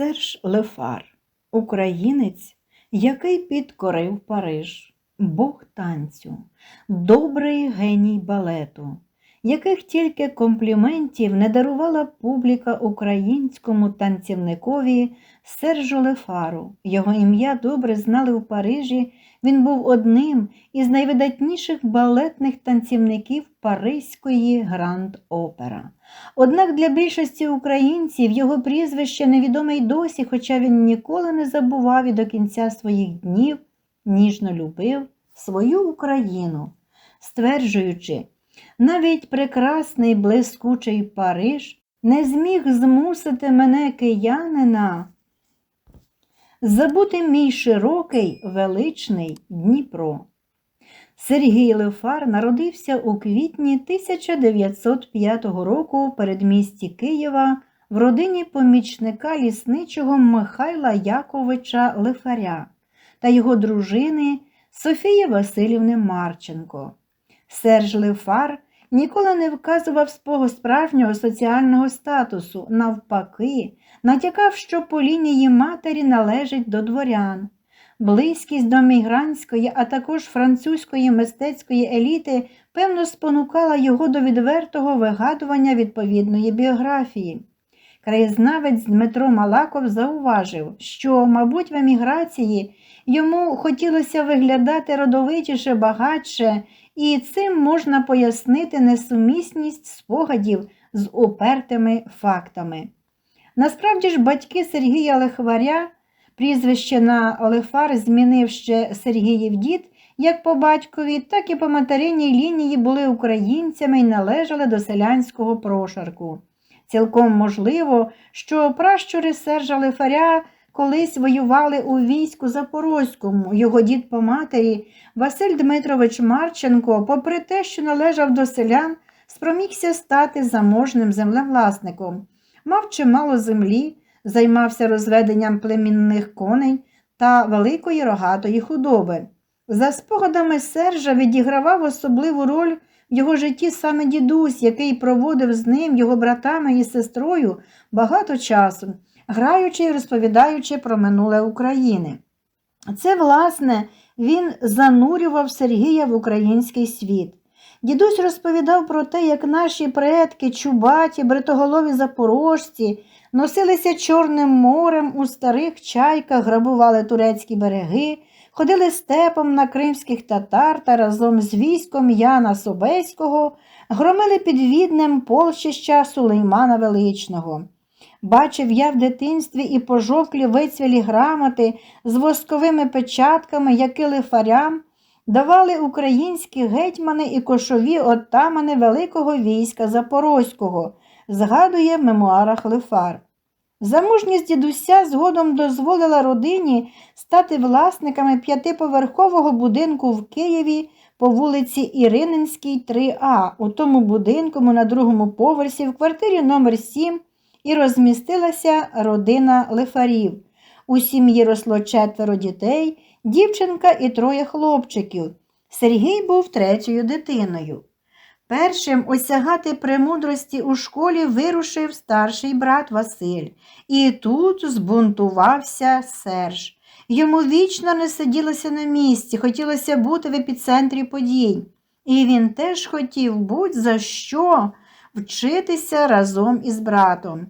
Серж Лефар, українець, який підкорив Париж, Бог танцю, добрий геній балету, яких тільки компліментів не дарувала публіка українському танцівникові Сержу Лефару. Його ім'я добре знали у Парижі. Він був одним із найвидатніших балетних танцівників Паризької Гранд Опера. Однак для більшості українців його прізвище невідоме й досі, хоча він ніколи не забував і до кінця своїх днів ніжно любив свою Україну, стверджуючи, навіть прекрасний блискучий Париж не зміг змусити мене киянина забути мій широкий величний Дніпро. Сергій Лефар народився у квітні 1905 року у передмісті Києва в родині помічника лісничого Михайла Яковича Лефаря та його дружини Софії Васильівни Марченко. Серж Лефар ніколи не вказував свого справжнього соціального статусу, навпаки, натякав, що по лінії матері належить до дворян. Близькість до мігрантської, а також французької мистецької еліти, певно, спонукала його до відвертого вигадування відповідної біографії. Краєзнавець Дмитро Малаков зауважив, що, мабуть, в еміграції йому хотілося виглядати родовитіше, багатше, і цим можна пояснити несумісність спогадів з упертими фактами. Насправді ж батьки Сергія Лехваря, прізвище на Олефар змінив ще Сергіїв дід, як по батькові, так і по материнній лінії були українцями і належали до селянського прошарку. Цілком можливо, що пращури Сержа Лефаря колись воювали у війську Запорозькому. Його дід по матері Василь Дмитрович Марченко, попри те, що належав до селян, спромігся стати заможним землевласником мав чимало землі, займався розведенням племінних коней та великої рогатої худоби. За спогадами Сержа відігравав особливу роль в його житті саме дідусь, який проводив з ним, його братами і сестрою багато часу, граючи і розповідаючи про минуле України. Це, власне, він занурював Сергія в український світ. Дідусь розповідав про те, як наші предки, чубаті, бритоголові запорожці, носилися Чорним морем у старих чайках, грабували турецькі береги, ходили степом на кримських татар та разом з військом Яна Собеського громили під віднем полчища Сулеймана Величного. Бачив я в дитинстві і пожовклі вицвілі грамоти з восковими печатками, які лифарям давали українські гетьмани і кошові отамани Великого війська Запорозького, згадує в мемуарах Лефар. Замужність дідуся згодом дозволила родині стати власниками п'ятиповерхового будинку в Києві по вулиці Ірининській, 3А. У тому будинку на другому поверсі в квартирі номер 7 і розмістилася родина лифарів. У сім'ї росло четверо дітей дівчинка і троє хлопчиків. Сергій був третьою дитиною. Першим осягати премудрості у школі вирушив старший брат Василь, і тут збунтувався Серж. Йому вічно не сиділося на місці, хотілося бути в епіцентрі подій. І він теж хотів будь-за що вчитися разом із братом.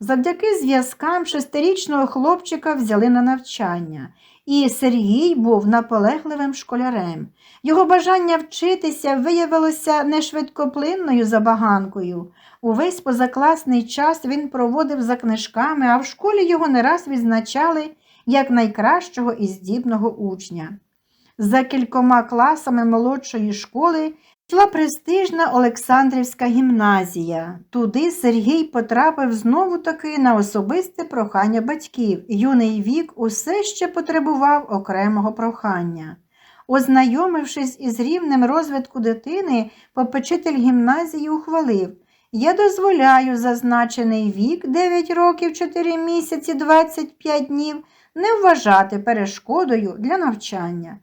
Завдяки зв'язкам шестирічного хлопчика взяли на навчання, і Сергій був наполегливим школярем. Його бажання вчитися виявилося не швидкоплинною забаганкою. Увесь позакласний час він проводив за книжками, а в школі його не раз відзначали як найкращого і здібного учня. За кількома класами молодшої школи йшла престижна Олександрівська гімназія. Туди Сергій потрапив знову таки на особисте прохання батьків. Юний вік усе ще потребував окремого прохання. Ознайомившись із рівнем розвитку дитини, попечитель гімназії ухвалив Я дозволяю зазначений вік 9 років 4 місяці 25 днів не вважати перешкодою для навчання.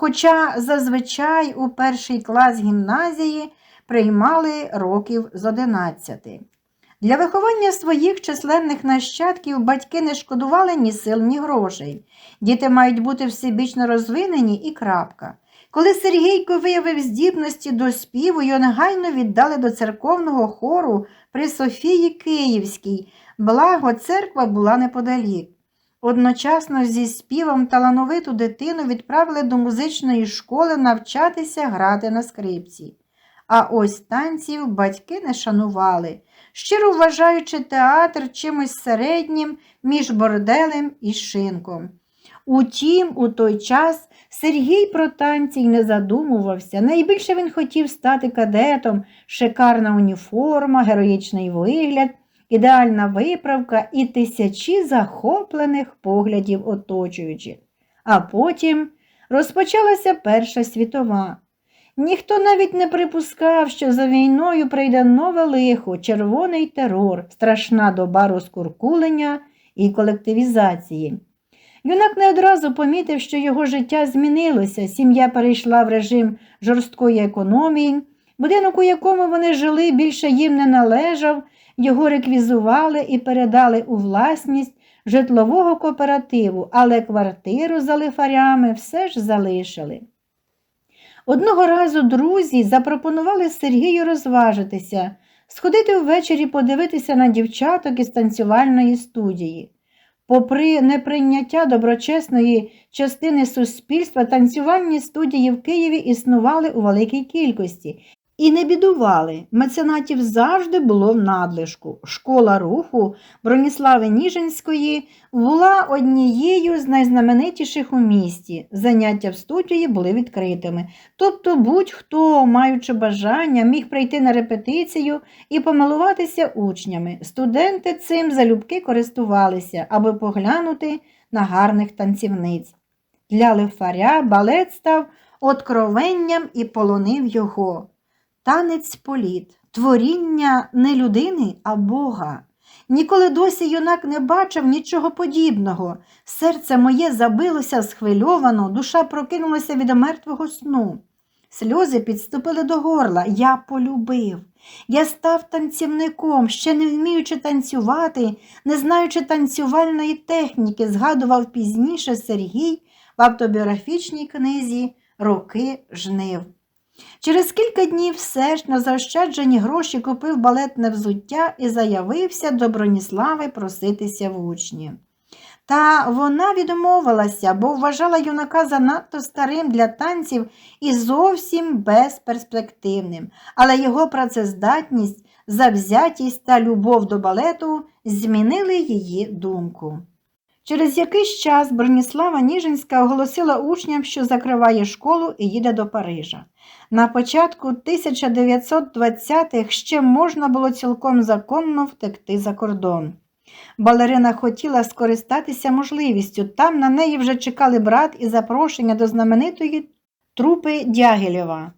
Хоча зазвичай у перший клас гімназії приймали років з 11. Для виховання своїх численних нащадків батьки не шкодували ні сил, ні грошей. Діти мають бути всебічно розвинені і крапка. Коли Сергійко виявив здібності до співу, його негайно віддали до церковного хору при Софії Київській, благо церква була неподалік. Одночасно зі співом талановиту дитину відправили до музичної школи навчатися грати на скрипці. А ось танців батьки не шанували, щиро вважаючи театр чимось середнім між борделем і шинком. Утім, у той час Сергій про танці й не задумувався. Найбільше він хотів стати кадетом, шикарна уніформа, героїчний вигляд, ідеальна виправка і тисячі захоплених поглядів оточуючих. А потім розпочалася Перша світова. Ніхто навіть не припускав, що за війною прийде нове лихо, червоний терор, страшна доба розкуркулення і колективізації. Юнак не одразу помітив, що його життя змінилося, сім'я перейшла в режим жорсткої економії, будинок, у якому вони жили, більше їм не належав, його реквізували і передали у власність житлового кооперативу, але квартиру за лифарями все ж залишили. Одного разу друзі запропонували Сергію розважитися, сходити ввечері подивитися на дівчаток із танцювальної студії. Попри неприйняття доброчесної частини суспільства, танцювальні студії в Києві існували у великій кількості і не бідували. Меценатів завжди було в надлишку. Школа руху Броніслави Ніжинської була однією з найзнаменитіших у місті. Заняття в студії були відкритими. Тобто будь-хто, маючи бажання, міг прийти на репетицію і помилуватися учнями. Студенти цим залюбки користувалися, аби поглянути на гарних танцівниць. Для лифаря балет став откровенням і полонив його. Танець політ, творіння не людини, а Бога. Ніколи досі юнак не бачив нічого подібного. Серце моє забилося схвильовано, душа прокинулася від мертвого сну. Сльози підступили до горла. Я полюбив. Я став танцівником, ще не вміючи танцювати, не знаючи танцювальної техніки, згадував пізніше Сергій в автобіографічній книзі Роки жнив. Через кілька днів все ж на заощаджені гроші купив балетне взуття і заявився до Броніслави проситися в учні. Та вона відмовилася, бо вважала юнака занадто старим для танців і зовсім безперспективним, але його працездатність, завзятість та любов до балету змінили її думку. Через якийсь час Броніслава Ніжинська оголосила учням, що закриває школу і їде до Парижа. На початку 1920-х ще можна було цілком законно втекти за кордон. Балерина хотіла скористатися можливістю. Там на неї вже чекали брат і запрошення до знаменитої трупи Дягілєва.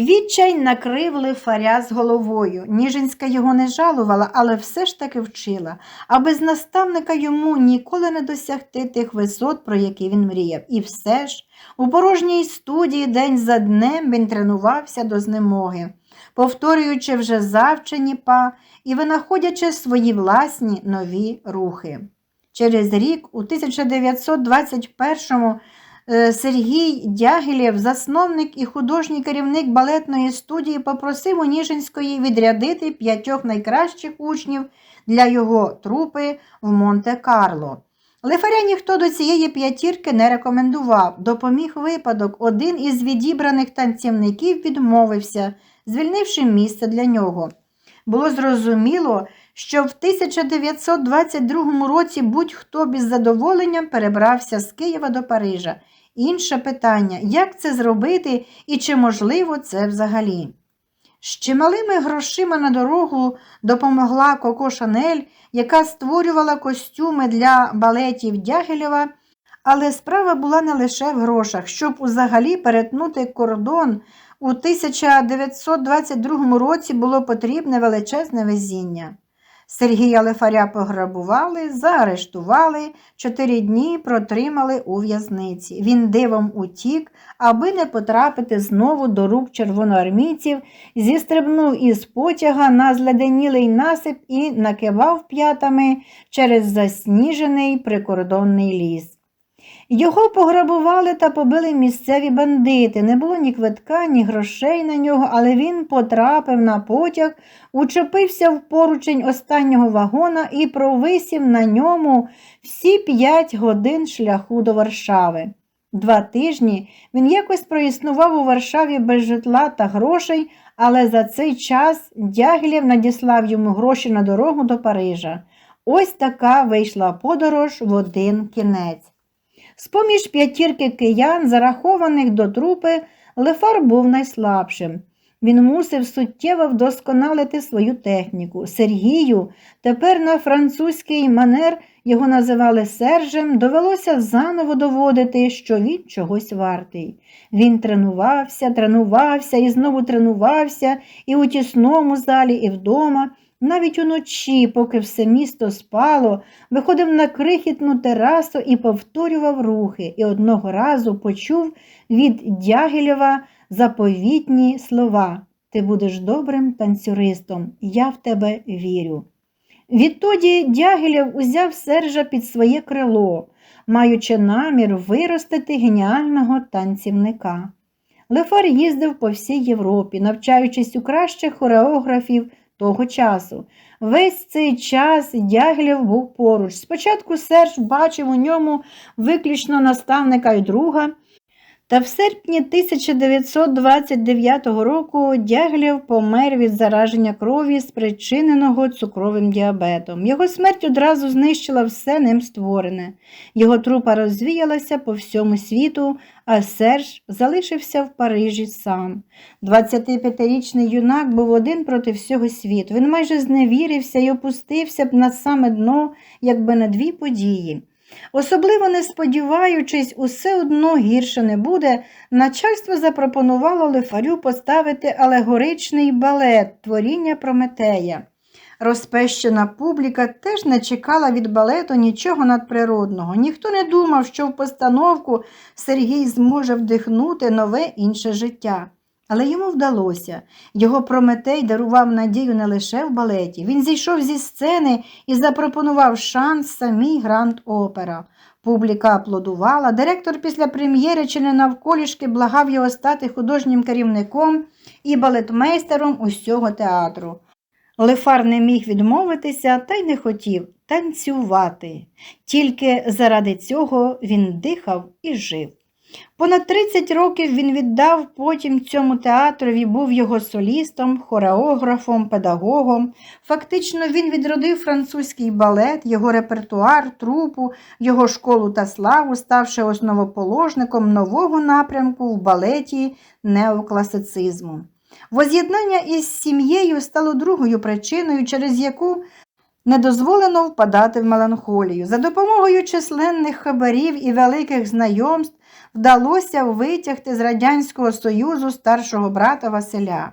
Відчай накрив лифаря з головою. Ніжинська його не жалувала, але все ж таки вчила, а без наставника йому ніколи не досягти тих висот, про які він мріяв. І все ж у порожній студії день за днем він тренувався до знемоги, повторюючи вже завчені па і винаходячи свої власні нові рухи. Через рік, у 1921 Е, Сергій Дягілєв, засновник і художній керівник балетної студії, попросив у Ніжинської відрядити п'ятьох найкращих учнів для його трупи в Монте-Карло. Лифаря ніхто до цієї п'ятірки не рекомендував. Допоміг випадок. Один із відібраних танцівників відмовився, звільнивши місце для нього. Було зрозуміло, що в 1922 році будь-хто без задоволенням перебрався з Києва до Парижа. Інше питання, як це зробити і чи можливо це взагалі? З чималими грошима на дорогу допомогла Коко Шанель, яка створювала костюми для балетів Дягелєва, але справа була не лише в грошах. Щоб взагалі перетнути кордон, у 1922 році було потрібне величезне везіння. Сергія Лефаря пограбували, заарештували, чотири дні протримали у в'язниці. Він дивом утік, аби не потрапити знову до рук червоноармійців, зістрибнув із потяга на зледенілий насип і накивав п'ятами через засніжений прикордонний ліс. Його пограбували та побили місцеві бандити. Не було ні квитка, ні грошей на нього, але він потрапив на потяг, учепився в поручень останнього вагона і провисів на ньому всі п'ять годин шляху до Варшави. Два тижні він якось проіснував у Варшаві без житла та грошей, але за цей час Дягілєв надіслав йому гроші на дорогу до Парижа. Ось така вийшла подорож в один кінець. З-поміж п'ятірки киян, зарахованих до трупи, Лефар був найслабшим. Він мусив суттєво вдосконалити свою техніку. Сергію, тепер на французький манер його називали Сержем, довелося заново доводити, що він чогось вартий. Він тренувався, тренувався і знову тренувався і у тісному залі, і вдома. Навіть уночі, поки все місто спало, виходив на крихітну терасу і повторював рухи, і одного разу почув від Дягілєва заповітні слова Ти будеш добрим танцюристом, я в тебе вірю. Відтоді Дягілєв узяв Сержа під своє крило, маючи намір виростити геніального танцівника. Лефар їздив по всій Європі, навчаючись у кращих хореографів того часу. Весь цей час Дягілєв був поруч. Спочатку Серж бачив у ньому виключно наставника і друга, та в серпні 1929 року Дягілєв помер від зараження крові, спричиненого цукровим діабетом. Його смерть одразу знищила все ним створене. Його трупа розвіялася по всьому світу, а Серж залишився в Парижі сам. 25-річний юнак був один проти всього світу. Він майже зневірився і опустився б на саме дно, якби на дві події. Особливо не сподіваючись, усе одно гірше не буде, начальство запропонувало лифарю поставити алегоричний балет творіння Прометея. Розпещена публіка теж не чекала від балету нічого надприродного. Ніхто не думав, що в постановку Сергій зможе вдихнути нове інше життя. Але йому вдалося. Його Прометей дарував надію не лише в балеті. Він зійшов зі сцени і запропонував шанс самій гранд опера. Публіка аплодувала. Директор після прем'єри чи не навколішки благав його стати художнім керівником і балетмейстером усього театру. Лефар не міг відмовитися та й не хотів танцювати. Тільки заради цього він дихав і жив. Понад 30 років він віддав потім цьому театрові, був його солістом, хореографом, педагогом. Фактично він відродив французький балет, його репертуар, трупу, його школу та славу, ставши основоположником нового напрямку в балеті неокласицизму. Воз'єднання із сім'єю стало другою причиною, через яку не дозволено впадати в меланхолію. За допомогою численних хабарів і великих знайомств вдалося витягти з Радянського Союзу старшого брата Василя.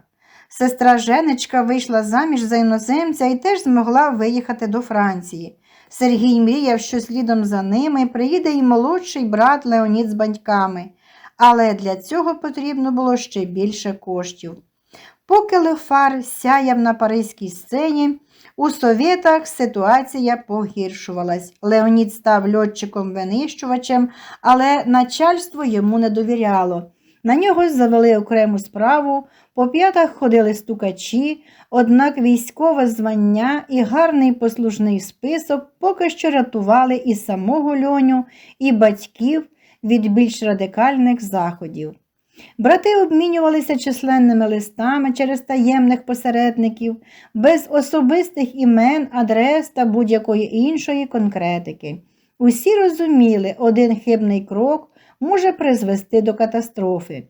Сестра Женечка вийшла заміж за іноземця і теж змогла виїхати до Франції. Сергій мріяв, що слідом за ними приїде і молодший брат Леонід з батьками, але для цього потрібно було ще більше коштів. Поки Лефар сяяв на паризькій сцені, у совєтах ситуація погіршувалась. Леонід став льотчиком-винищувачем, але начальство йому не довіряло. На нього завели окрему справу, по п'ятах ходили стукачі, однак військове звання і гарний послужний список поки що рятували і самого льоню, і батьків від більш радикальних заходів. Брати обмінювалися численними листами через таємних посередників, без особистих імен, адрес та будь-якої іншої конкретики. Усі розуміли, один хибний крок може призвести до катастрофи.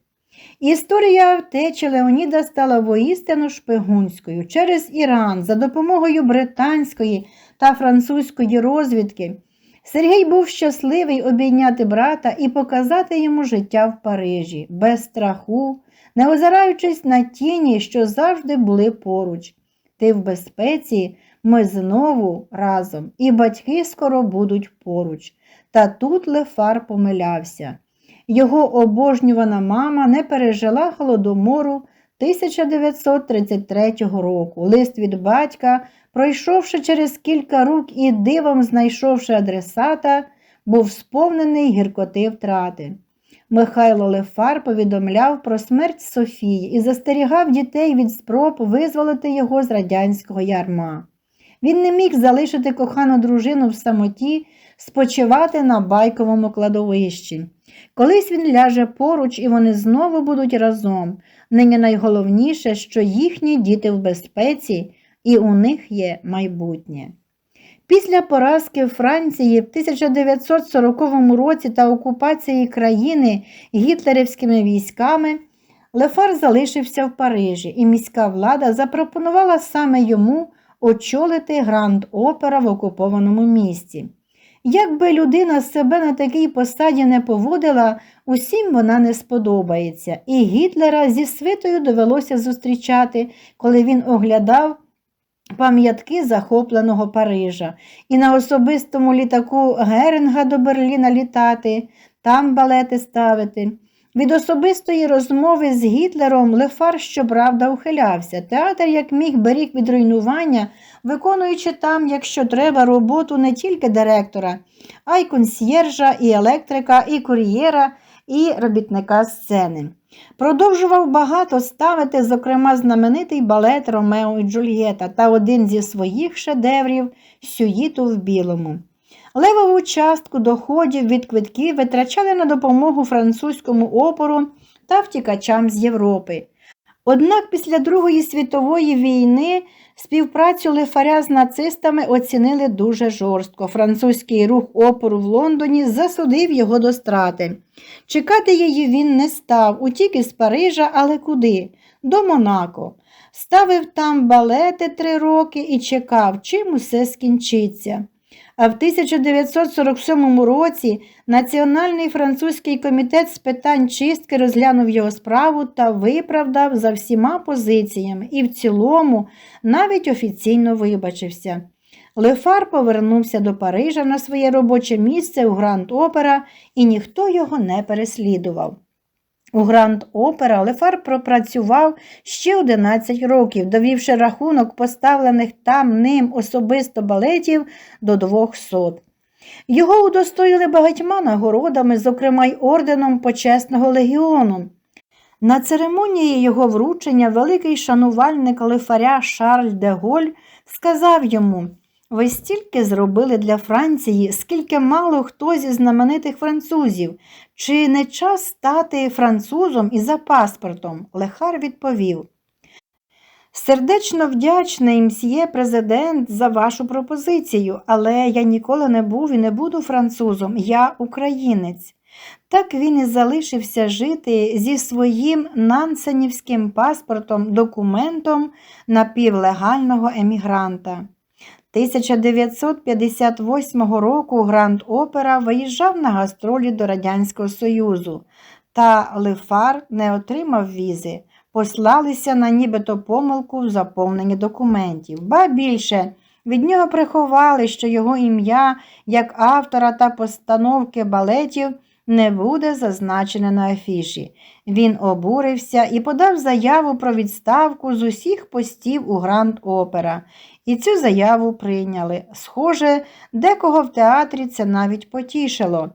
Історія втечі Леоніда стала воістину шпигунською через Іран за допомогою британської та французької розвідки. Сергій був щасливий обійняти брата і показати йому життя в Парижі, без страху, не озираючись на тіні, що завжди були поруч. Ти в безпеці, Ми знову разом, і батьки скоро будуть поруч. Та тут Лефар помилявся. Його обожнювана мама не пережила голодомору 1933 року. Лист від батька, пройшовши через кілька рук і дивом знайшовши адресата, був сповнений гіркоти втрати. Михайло Лефар повідомляв про смерть Софії і застерігав дітей від спроб визволити його з радянського ярма. Він не міг залишити кохану дружину в самоті, спочивати на байковому кладовищі. Колись він ляже поруч і вони знову будуть разом. Нині найголовніше, що їхні діти в безпеці і у них є майбутнє. Після поразки Франції в 1940 році та окупації країни гітлерівськими військами Лефар залишився в Парижі, і міська влада запропонувала саме йому очолити гранд опера в окупованому місті. Якби людина себе на такій посаді не поводила, усім вона не сподобається, і Гітлера зі свитою довелося зустрічати, коли він оглядав пам'ятки захопленого Парижа, і на особистому літаку Геринга до Берліна літати, там балети ставити. Від особистої розмови з Гітлером Лефар, щоправда, ухилявся. Театр, як міг, беріг від руйнування, виконуючи там, якщо треба, роботу не тільки директора, а й консьєржа, і електрика, і кур'єра, і робітника сцени. Продовжував багато ставити, зокрема, знаменитий балет Ромео і Джульєта та один зі своїх шедеврів Сюїту в білому. Левову частку доходів від квитків витрачали на допомогу французькому опору та втікачам з Європи. Однак після Другої світової війни співпрацю лифаря з нацистами оцінили дуже жорстко. Французький рух опору в Лондоні засудив його до страти. Чекати її він не став, утік із Парижа, але куди? До Монако. Ставив там балети три роки і чекав, чим усе скінчиться. А в 1947 році Національний французький комітет з питань чистки розглянув його справу та виправдав за всіма позиціями і в цілому навіть офіційно вибачився. Лефар повернувся до Парижа на своє робоче місце у Гранд Опера, і ніхто його не переслідував. У Гранд Опера Лефар пропрацював ще 11 років, довівши рахунок поставлених там ним особисто балетів до 200. Його удостоїли багатьма нагородами, зокрема й орденом Почесного легіону. На церемонії його вручення великий шанувальник лифаря Шарль де Голь сказав йому ви стільки зробили для Франції, скільки мало хто зі знаменитих французів. Чи не час стати французом і за паспортом? Лехар відповів. Сердечно вдячний мсьє президент за вашу пропозицію, але я ніколи не був і не буду французом, я українець. Так він і залишився жити зі своїм нансенівським паспортом, документом напівлегального емігранта. 1958 року Гранд Опера виїжджав на гастролі до Радянського Союзу, та Лефар не отримав візи, послалися на нібито помилку в заповненні документів. Ба більше від нього приховали, що його ім'я як автора та постановки балетів не буде зазначене на афіші. Він обурився і подав заяву про відставку з усіх постів у Гранд Опера. І цю заяву прийняли. Схоже, декого в театрі це навіть потішило.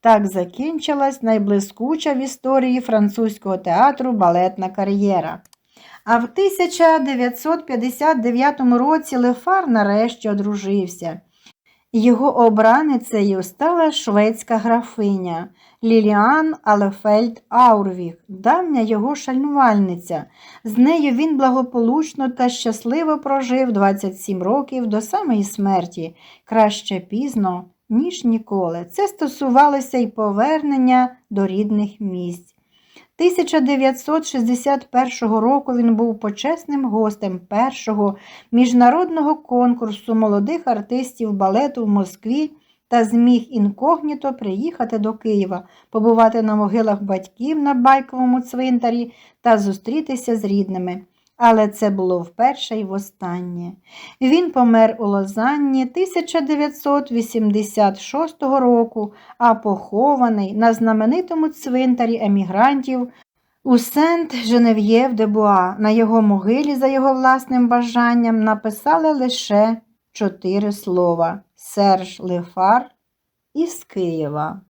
Так закінчилась найблискуча в історії французького театру балетна кар'єра. А в 1959 році Лефар нарешті одружився. Його обраницею стала шведська графиня Ліліан Алефельд Аурвіх, давня його шальнувальниця. З нею він благополучно та щасливо прожив 27 років до самої смерті, краще пізно, ніж ніколи. Це стосувалося й повернення до рідних місць. 1961 року він був почесним гостем першого міжнародного конкурсу молодих артистів балету в Москві та зміг інкогніто приїхати до Києва, побувати на могилах батьків на байковому цвинтарі та зустрітися з рідними. Але це було вперше й востаннє. Він помер у Лозанні 1986 року, а похований на знаменитому цвинтарі емігрантів у сент женев'єв де буа на його могилі за його власним бажанням написали лише чотири слова Серж Лефар із Києва.